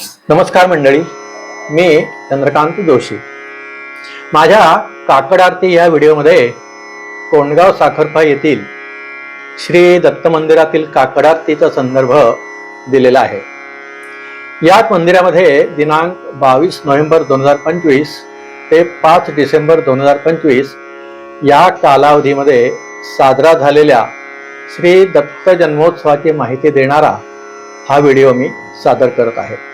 नमस्कार मंडळी मी चंद्रकांत जोशी. माझ्या काकड आरती या व्हिडिओमध्ये कोंडगाव साखरपा येथील श्री दत्त मंदिरातील काकड आरतीचा संदर्भ दिलेला आहे. या मंदिरामध्ये दिनांक बावीस नोव्हेंबर दोन हजार पंचवीस ते पाच डिसेंबर दोन हजार पंचवीस या कालावधीमध्ये साजरा झालेल्या श्री दत्त जन्मोत्सवाची माहिती देणारा हा व्हिडिओ मी सादर करत आहे.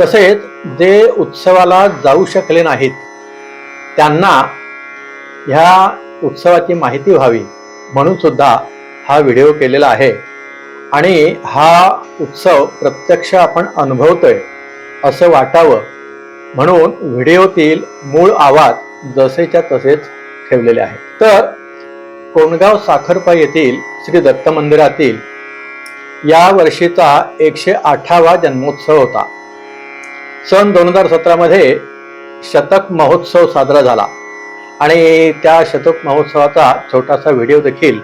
तसेच जे उत्सवाला जाऊ शकले नाहीत त्यांना ह्या उत्सवाची माहिती व्हावी म्हणून सुद्धा हा व्हिडिओ केलेला आहे. आणि हा उत्सव प्रत्यक्ष आपण अनुभवतोय असं वाटावं म्हणून व्हिडिओतील मूळ आवाज जसेच्या तसेच ठेवलेले आहे तर कोंडगाव साखरपा येथील श्री दत्त मंदिरातील या वर्षीचा एकशे आठावा जन्मोत्सव होता. सन दोन हजार सतरामध्ये शतक महोत्सव साजरा झाला. आणि त्या शतक महोत्सवाचा छोटासा व्हिडिओ देखील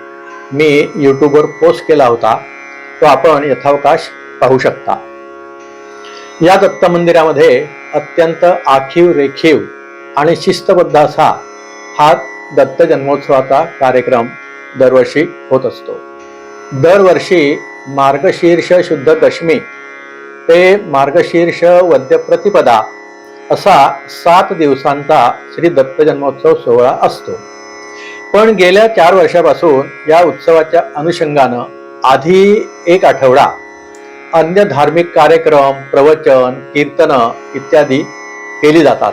मी यूट्यूबवर पोस्ट केला होता. तो आपण यथावकाश पाहू शकता. या दत्त मंदिरामध्ये अत्यंत आखीव रेखीव आणि शिस्तबद्ध असा हा दत्त जन्मोत्सवाचा कार्यक्रम दरवर्षी होत असतो. दरवर्षी मार्गशीर्ष शुद्ध दशमी ते मार्गशीर्ष वद्य प्रतिपदा असा सात दिवसांचा श्री दत्त जन्मोत्सव सोहळा असतो. पण गेल्या चार वर्षापासून या उत्सवाच्या अनुषंगानं आधी एक आठवडा अन्य धार्मिक कार्यक्रम प्रवचन कीर्तन इत्यादी केली जातात.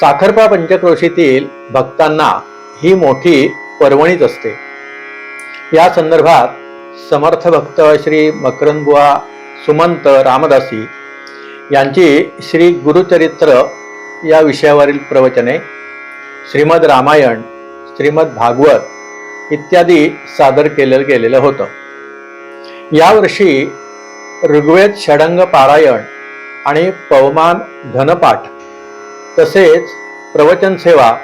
साखरपा पंचक्रोशीतील भक्तांना ही मोठी पर्वणीच असते. या संदर्भात समर्थ भक्त श्री मकरंदबुवा सुमंत रामदासी यांची श्री गुरुचरित्र या विषयावरील प्रवचने श्रीमद रामायण श्रीमद भागवत इत्यादी सादर केलं गेलेलं होतं. यावर्षी ऋग्वेद षडंग पारायण आणि पवमान धनपाठ तसेच प्रवचन सेवा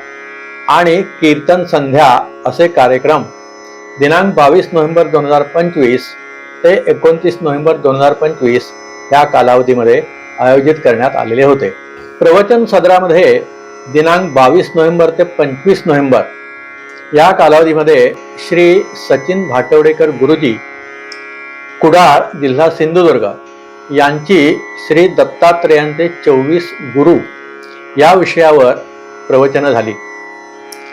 आणि कीर्तन संध्या असे कार्यक्रम दिनांक बावीस नोव्हेंबर दोन हजार पंचवीस ते एकोणतीस नोव्हेंबर दोन हजार पंचवीस या कालावधीमध्ये आयोजित करण्यात आलेले होते. प्रवचन सदरामध्ये दिनांक बावीस नोव्हेंबर ते पंचवीस नोव्हेंबर या कालावधीमध्ये श्री सचिन भाटवडेकर गुरुजी कुडाळ जिल्हा सिंधुदुर्ग यांची श्री दत्तात्रेयांचे चोवीस गुरु या विषयावर प्रवचनं झाली.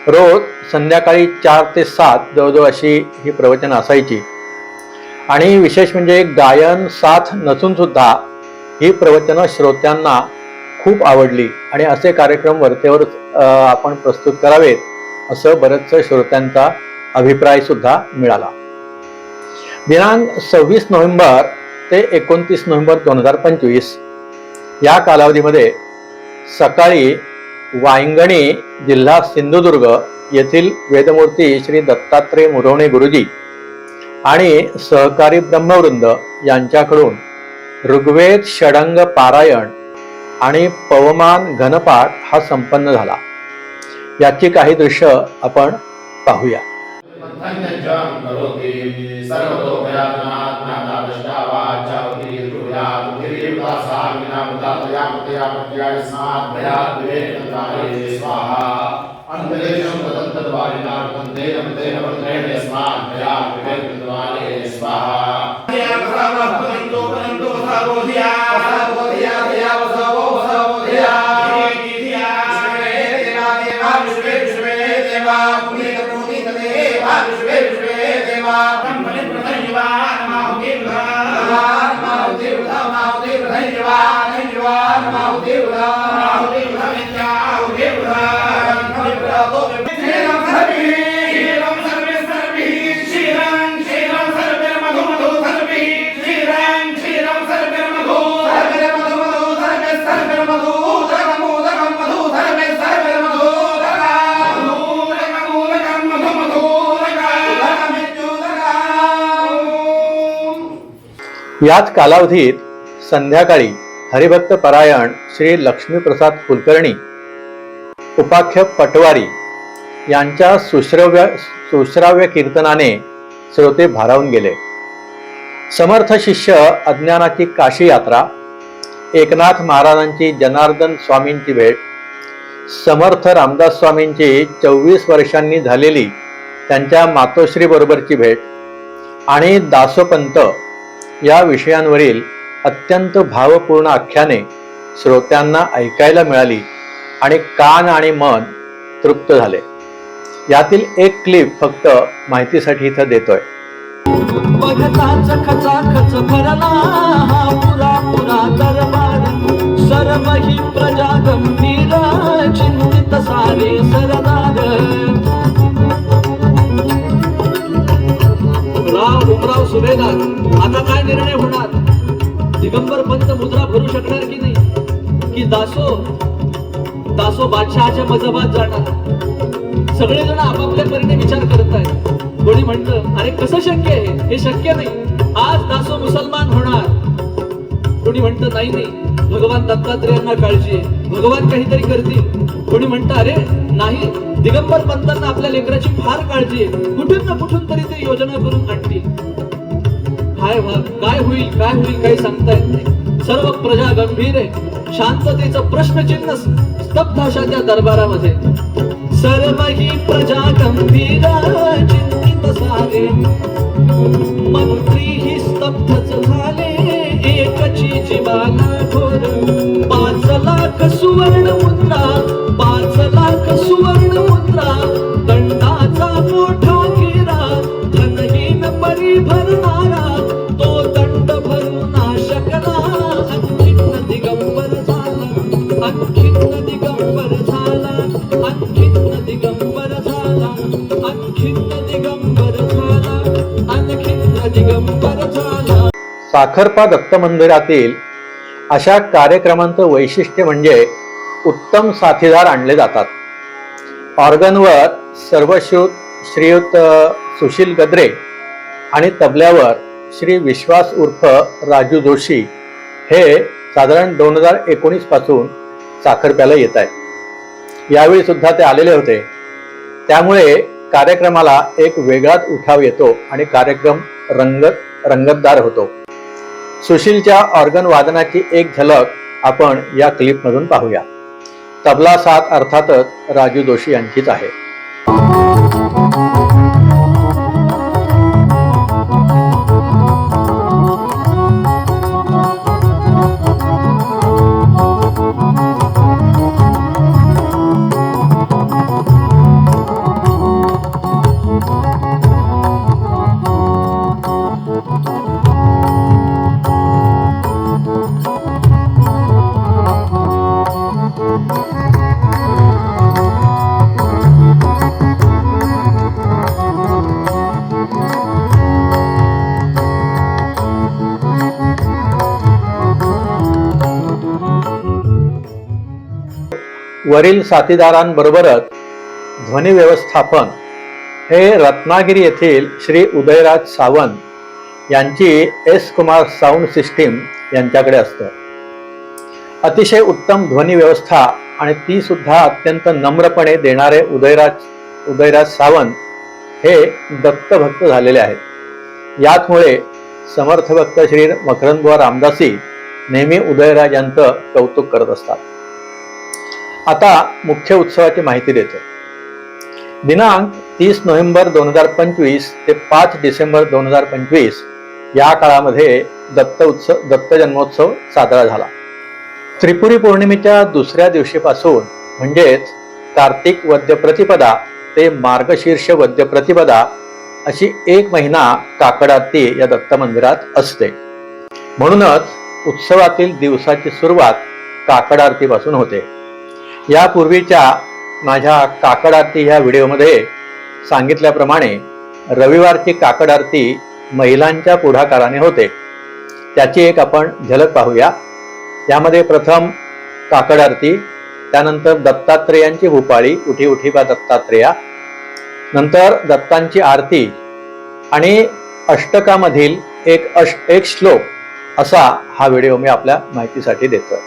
रोज संध्याकाळी चार ते सात जवळजवळ अशी ही प्रवचनं असायची. आणि विशेष म्हणजे गायन साथ नसून सुद्धा ही प्रवचनं श्रोत्यांना खूप आवडली. आणि असे कार्यक्रम वरतेवर आपण प्रस्तुत करावेत असं बरंचसं श्रोत्यांचा अभिप्राय सुद्धा मिळाला. दिनांक सव्वीस नोव्हेंबर ते एकोणतीस नोव्हेंबर दोन हजार पंचवीस या कालावधीमध्ये सकाळी वायंगणी जिल्हा सिंधुदुर्ग येथील वेदमूर्ती श्री दत्तात्रय मुरवणे गुरुजी आणि सहकारी ब्रह्मवृंद यांच्याकडून ऋग्वेद षडंग पारायण आणि पवमान घनपाठ हा संपन्न झाला. याची काही दृश्य आपण पाहूया. स्वाहा। अन्धदेशं तदन्तद्वारिणार्थं तेन तेन वज्रेण स्मात् भयात् स्वाहा याच कालावधीत संध्याकाळी हरिभक्त परायण श्री लक्ष्मीप्रसाद कुलकर्णी उपाख्य पटवारी यांच्या सुश्रव्य सुश्राव्य कीर्तनाने श्रोते भारावून गेले. समर्थ शिष्य अज्ञानाची काशी यात्रा एकनाथ महाराजांची जनार्दन स्वामींची भेट समर्थ रामदास स्वामींची चोवीस वर्षांनी झालेली त्यांच्या मातोश्रीबरोबरची भेट आणि दासोपंत या विषयांवरील अत्यंत भावपूर्ण आख्याने श्रोत्यांना ऐकायला मिळाली आणि कान आणि मन तृप्त झाले. यातील एक क्लिप फक्त माहितीसाठी इथं देतोय. सर्व ही प्रजा गंभीर चिंतित सारे सरदा राव सुभेदार. आता काय निर्णय होणार? दिगंबर पंत मुद्रा भरू शकणार की नाही? की दासो दासो बादशहाच्या मजबात जाणार? सगळेजण आपापल्या परीने विचार करतायत. कोणी म्हणतं अरे कसं शक्य आहे? हे शक्य नाही. आज दासो मुसलमान होणार. कोणी म्हणतं नाही नाही. भगवान दत्तात्रेयांना काळजी आहे. भगवान काहीतरी करतील. कोणी म्हणतं अरे नाही. दिगंबर पंतांना आपल्या लेकराची फार काळजी आहे. कुठून ना कुठून तरी ते योजना करून आणतील. काय काय होईल काय होईल काही सांगता येत नाही. सर्व प्रजा गंभीर आहे. शांततेचं प्रश्नचिन्ह स्तब्ध अशा त्या दरबारामध्ये. सर्व ही प्रजा गंभीर चिंतित झाले मंत्री ही स्तब्धच झाले एकची जीवाला घोर पाच लाख सुवर्ण मुद्रा पाच साखरपा दत्त मंदिरातील अशा कार्यक्रमांचं वैशिष्ट्य म्हणजे उत्तम साथीदार आणले जातात. ऑर्गनवर सर्वश्रुत श्रीयुत सुशील गद्रे आणि तबल्यावर श्री विश्वास उर्फ राजू जोशी हे साधारण दोन हजार एकोणीसपासून साखरप्याला येत आहेत. यावेळी सुद्धा ते आलेले होते. त्यामुळे कार्यक्रमाला एक वेगळाच उठाव येतो आणि कार्यक्रम रंगत रंगतदार होतो. सुशीलच्या ऑर्गन वादनाची एक झलक आपण या क्लिपमधून पाहूया. तबला साथ अर्थातच राजू जोशी यांचीच आहे. वरील साथीदारांबरोबरच ध्वनी व्यवस्थापन हे रत्नागिरी येथील श्री उदयराज सावंत यांची एस कुमार साऊंड सिस्टीम यांच्याकडे असतं. अतिशय उत्तम ध्वनी व्यवस्था आणि ती सुद्धा अत्यंत नम्रपणे देणारे उदयराज उदयराज सावंत हे दत्तभक्त झालेले आहेत. याचमुळे समर्थ भक्त श्री मकरंदुआ रामदासी नेहमी उदयराज यांचं कौतुक करत असतात. आता मुख्य उत्सवाची माहिती देतो दिनांक तीस नोव्हेंबर दोन हजार पंचवीस ते पाच डिसेंबर दोन हजार पंचवीस या काळामध्ये दत्त उत्सव दत्त जन्मोत्सव साजरा झाला. त्रिपुरी पौर्णिमेच्या दुसऱ्या दिवशीपासून म्हणजेच कार्तिक वद्य प्रतिपदा ते मार्गशीर्ष वद्य प्रतिपदा अशी एक महिना काकड आरती या दत्त मंदिरात असते. म्हणूनच उत्सवातील दिवसाची सुरुवात काकड आरतीपासून होते. यापूर्वीच्या माझ्या काकड आरती ह्या व्हिडिओमध्ये सांगितल्याप्रमाणे रविवारची काकड आरती महिलांच्या पुढाकाराने होते. त्याची एक आपण झलक पाहूया. यामध्ये प्रथम काकड आरती त्यानंतर दत्तात्रेयांची भूपाळी उठी उठी बा दत्तात्रेया. नंतर दत्तांची आरती आणि अष्टकामधील एक अश एक श्लोक असा हा व्हिडिओ मी आपल्या माहितीसाठी देतो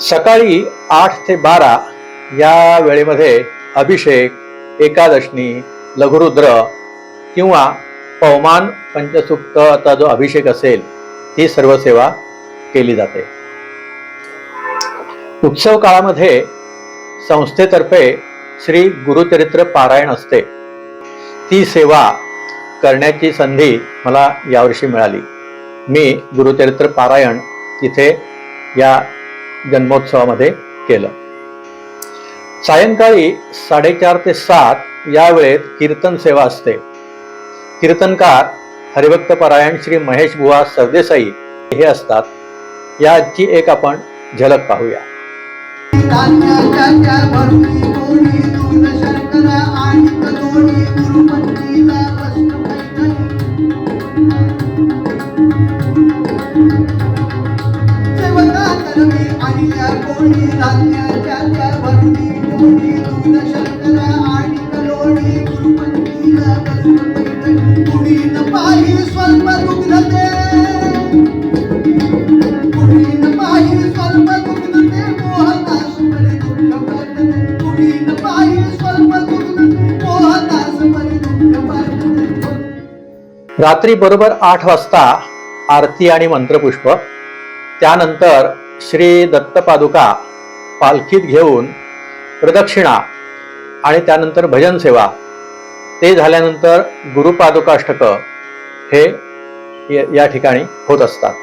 सकाळी आठ ते बारा या वेळेमध्ये अभिषेक एकादशनी लघुरुद्र किंवा पवमान पंचसुप्तचा जो अभिषेक असेल ही सर्व सेवा केली जाते. उत्सव काळामध्ये संस्थेतर्फे श्री गुरुचरित्र पारायण असते. ती सेवा करण्याची संधी मला यावर्षी मिळाली. मी गुरुचरित्र पारायण तिथे या जन्मोत्सवामध्ये केलं. सायंकाळी साडेचार ते सात या वेळेत कीर्तन सेवा असते. कीर्तनकार हरिभक्त परायण श्री महेश बुवा सरदेसाई हे असतात. याची एक आपण झलक पाहूया. आणि रात्री बरोबर आठ वाजता आरती आणि मंत्रपुष्प. त्यानंतर श्री दत्तपादुका पालखीत घेऊन प्रदक्षिणा आणि त्यानंतर भजन सेवा. ते झाल्यानंतर गुरुपादुकाष्टकं हे या- या ठिकाणी होत असतात.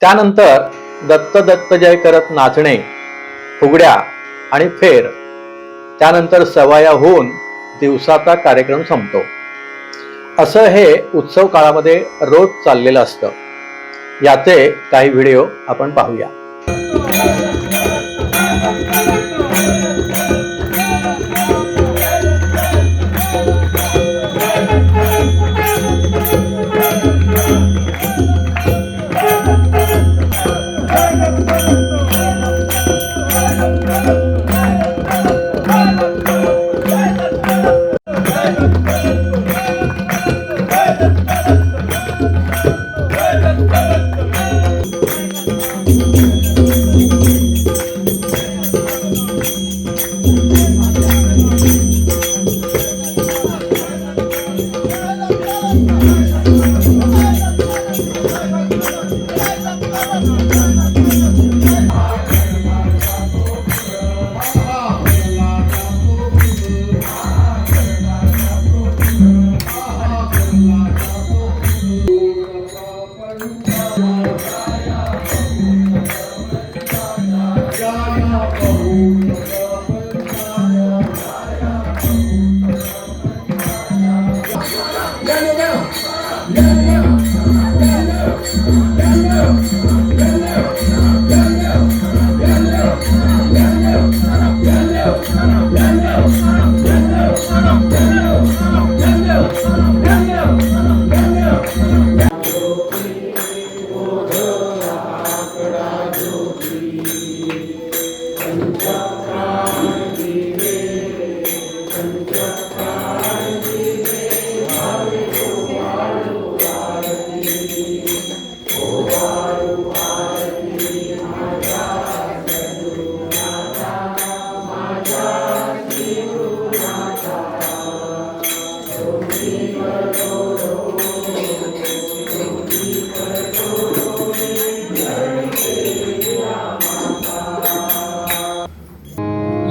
त्यानंतर दत्त दत्त जय करत नाचणे फुगड्या आणि फेर. त्यानंतर सवाया होऊन दिवसाचा कार्यक्रम संपतो. असं हे उत्सव काळामध्ये रोज चाललेलं असतं. याचे काही व्हिडिओ आपण पाहूया.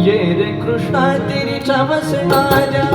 ये रे कृष्णा तेरी चमस आजा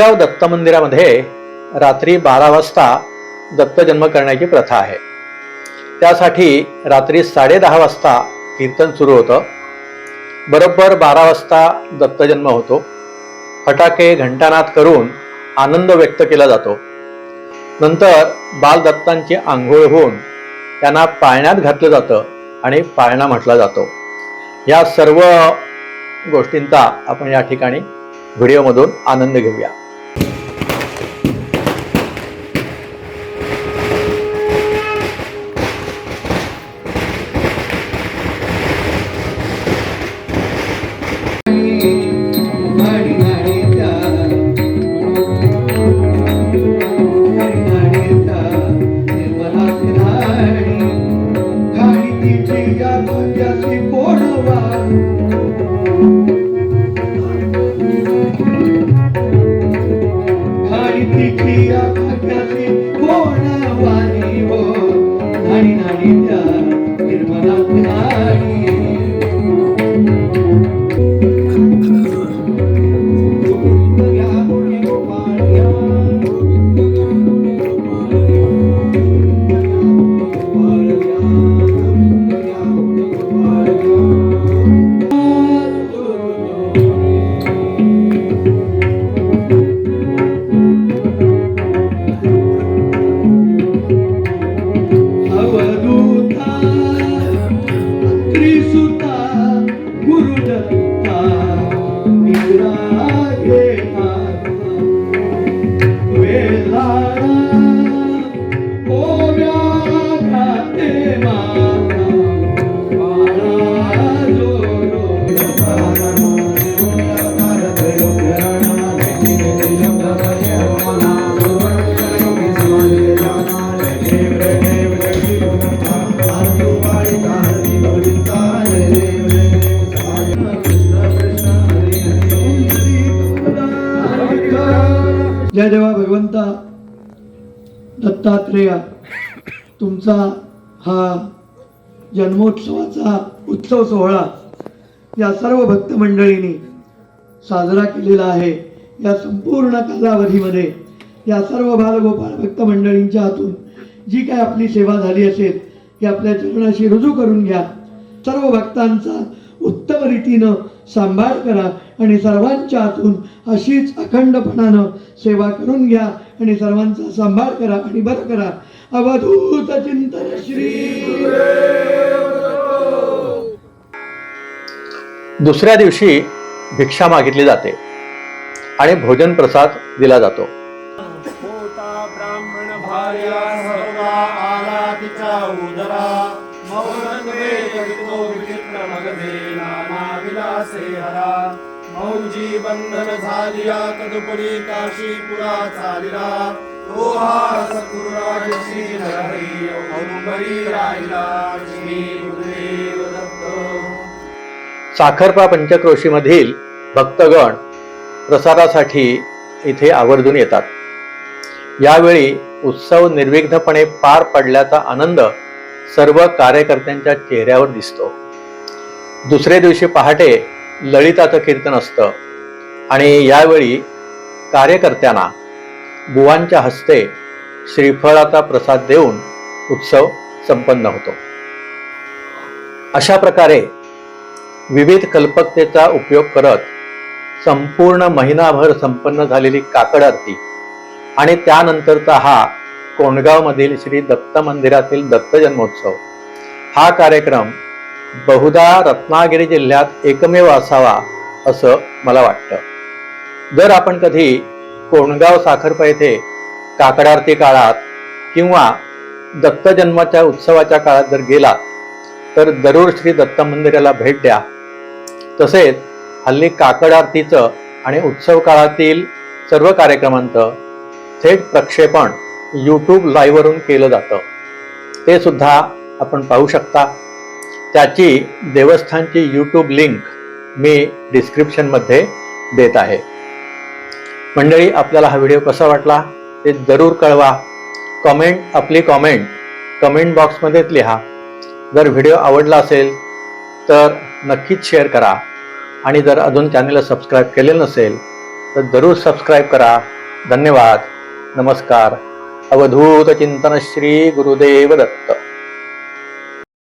कोंडगाव दत्त मंदिरामध्ये रात्री बारा वाजता दत्त जन्म करण्याची प्रथा आहे. त्यासाठी रात्री साडेदहा वाजता कीर्तन सुरू होतं. बरोबर बारा वाजता दत्तजन्म होतो. फटाके घंटानाद करून आनंद व्यक्त केला जातो. नंतर बालदत्तांची आंघोळ होऊन त्यांना पाळण्यात घातलं जातं आणि पाळणा म्हटला जातो. या सर्व गोष्टींचा आपण या ठिकाणी व्हिडिओमधून आनंद घेऊया. दत्तात्रेया तुमचा हा जन्मोत्सवाचा उत्सव सोहळा या सर्व भक्त मंडळींनी साजरा केलेला आहे. या संपूर्ण कालावधीमध्ये या सर्व बालगोपाळ भक्त मंडळींच्या हातून जी काय आपली सेवा झाली असेल ती आपल्या चरणाशी रुजू करून घ्या. सर्व भक्तांचा उत्तम रीतीनं सांभाळ करा आणि सर्वांच्या हातून अशीच अखंडपणानं सेवा करून घ्या. आणि सर्वांचा सांभाळ करा आणि बरं करा. अवधूत चिंतन श्री दुसऱ्या दिवशी भिक्षा मागितली जाते आणि भोजन प्रसाद दिला जातो. ब्राह्मण बंधन झालिया तदुपरी काशीपुरा चालिला. श्री हरी राहिला श्री गुरुदेव दत्त. साखरपा पंचक्रोशीमधील भक्तगण प्रसादासाठी इथे आवर्जून येतात. यावेळी उत्सव निर्विघ्नपणे पार पडल्याचा आनंद सर्व कार्यकर्त्यांच्या चेहऱ्यावर दिसतो. दुसऱ्या दिवशी पहाटे ललिताचं कीर्तन असतं. आणि यावेळी कार्यकर्त्यांना बुवांच्या हस्ते श्रीफळाचा प्रसाद देऊन उत्सव संपन्न होतो. अशा प्रकारे विविध कल्पकतेचा उपयोग करत संपूर्ण महिनाभर संपन्न झालेली काकड आरती आणि त्यानंतरचा हा कोंडगावमधील श्री दत्त मंदिरातील दत्त जन्मोत्सव हा कार्यक्रम बहुधा रत्नागिरी जिल्ह्यात एकमेव असावा असं मला वाटतं. जर आपण कधी कोणगाव साखरपा येथे काकड आरती काळात किंवा दत्त जन्माच्या उत्सवाच्या काळात जर गेला तर जरूर श्री दत्त मंदिराला भेट द्या. तसेच हल्ली काकड आरतीचं आणि उत्सव काळातील सर्व कार्यक्रमांचं थेट प्रक्षेपण यूट्यूब लाईव्हवरून केलं जातं. ते सुद्धा आपण पाहू शकता. त्याची देवस्थानची यूट्यूब लिंक मी डिस्क्रिप्शनमध्ये देत आहे. मंडळी आपल्याला हा व्हिडिओ कसा वाटला ते जरूर कळवा. कमेंट आपली कॉमेंट कमेंट बॉक्समध्येच लिहा. जर व्हिडिओ आवडला असेल तर नक्कीच शेअर करा. आणि जर अजून चॅनलला सबस्क्राईब केलेलं नसेल तर जरूर सबस्क्राईब करा. धन्यवाद. नमस्कार. अवधूत चिंतन श्री गुरुदेव दत्त.